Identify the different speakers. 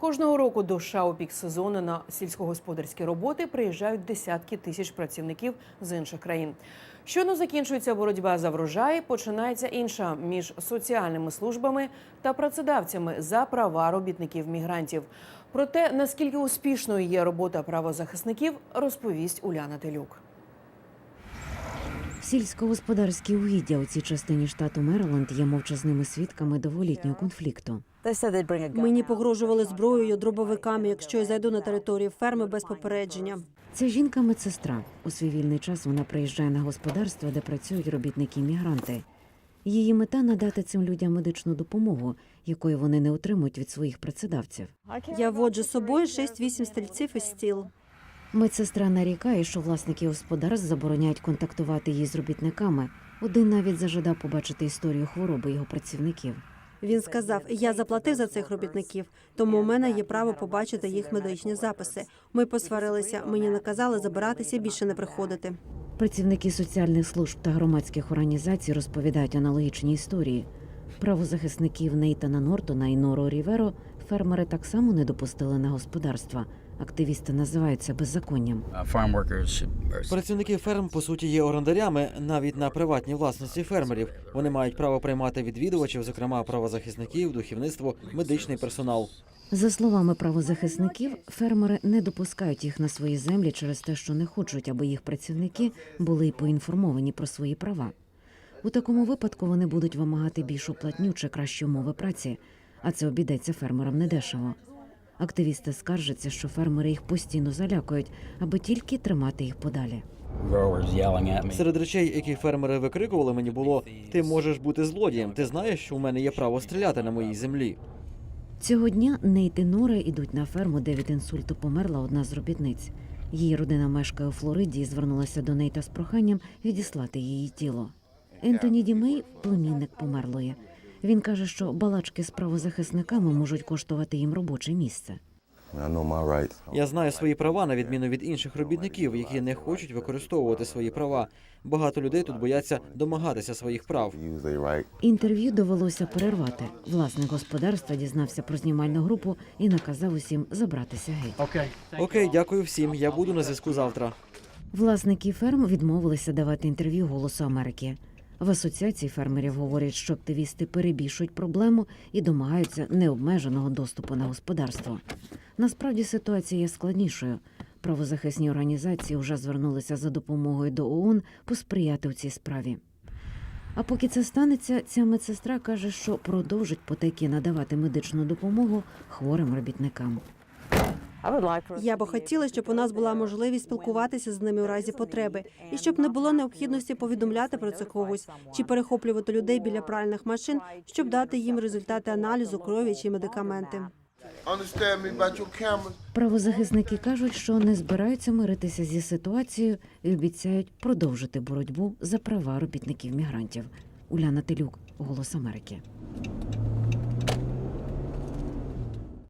Speaker 1: Кожного року до США пік сезону на сільськогосподарські роботи приїжджають десятки тисяч працівників з інших країн. Щойно закінчується боротьба за врожай, починається інша між соціальними службами та працедавцями за права робітників мігрантів. Про те, наскільки успішною є робота правозахисників, розповість Уляна Телюк.
Speaker 2: Сільськогосподарські угіддя у цій частині штату Мериленд є мовчазними свідками довголітнього конфлікту.
Speaker 3: Мені погрожували зброєю, дробовиками, якщо я зайду на територію ферми без попередження.
Speaker 2: Ця жінка медсестра. У свій вільний час вона приїжджає на господарство, де працюють робітники-мігранти. Її мета надати цим людям медичну допомогу, якої вони не отримують від своїх працедавців.
Speaker 3: Я воджу з собою 6-8 стрільців із стіл.
Speaker 2: Медсестра нарікає, що власники господарств забороняють контактувати її з робітниками. Один навіть зажадав побачити історію хвороби його працівників.
Speaker 3: Він сказав: я заплатив за цих робітників, тому у мене є право побачити їх медичні записи. Ми посварилися. Мені наказали забиратися, більше не приходити.
Speaker 2: Працівники соціальних служб та громадських організацій розповідають аналогічні історії. Правозахисників Нейтана Нортона і Норо Ріверо фермери так само не допустили на господарства. Активісти називають це беззаконням.
Speaker 4: Uh,
Speaker 5: Працівники ферм по суті є орендарями навіть на приватній власності фермерів. Вони мають право приймати відвідувачів, зокрема правозахисників, духовництво, медичний персонал.
Speaker 2: За словами правозахисників, фермери не допускають їх на свої землі через те, що не хочуть, аби їх працівники були поінформовані про свої права. У такому випадку вони будуть вимагати більшу платню чи кращі умови праці, а це обійдеться фермерам недешево. Активісти скаржаться, що фермери їх постійно залякують, аби тільки тримати їх подалі.
Speaker 5: Серед речей, які фермери викрикували мені, було: ти можеш бути злодієм. Ти знаєш, що у мене є право стріляти на моїй землі.
Speaker 2: Цього дня Нейт і Нора йдуть на ферму, де від інсульту померла одна з робітниць. Її родина мешкає у Флориді і звернулася до Нейта з проханням відіслати її тіло. Ентоні Дімей племінник померлої. Він каже, що балачки з правозахисниками можуть коштувати їм робоче місце.
Speaker 5: Я знаю свої права на відміну від інших робітників, які не хочуть використовувати свої права. Багато людей тут бояться домагатися своїх прав.
Speaker 2: Інтерв'ю довелося перервати. Власник господарства дізнався про знімальну групу і наказав усім забратися геть.
Speaker 5: Окей, дякую всім. Я буду на зв'язку завтра.
Speaker 2: Власники ферм відмовилися давати інтерв'ю Голосу Америки. В асоціації фермерів говорять, що активісти перебільшують проблему і домагаються необмеженого доступу на господарство. Насправді ситуація є складнішою. Правозахисні організації вже звернулися за допомогою до ООН посприяти у цій справі. А поки це станеться, ця медсестра каже, що продовжить потайки надавати медичну допомогу хворим робітникам.
Speaker 3: Я би хотіла, щоб у нас була можливість спілкуватися з ними у разі потреби, і щоб не було необхідності повідомляти про це когось чи перехоплювати людей біля пральних машин, щоб дати їм результати аналізу крові чи медикаменти.
Speaker 2: Правозахисники кажуть, що не збираються миритися зі ситуацією і обіцяють продовжити боротьбу за права робітників мігрантів. Уляна Телюк, Голос Америки.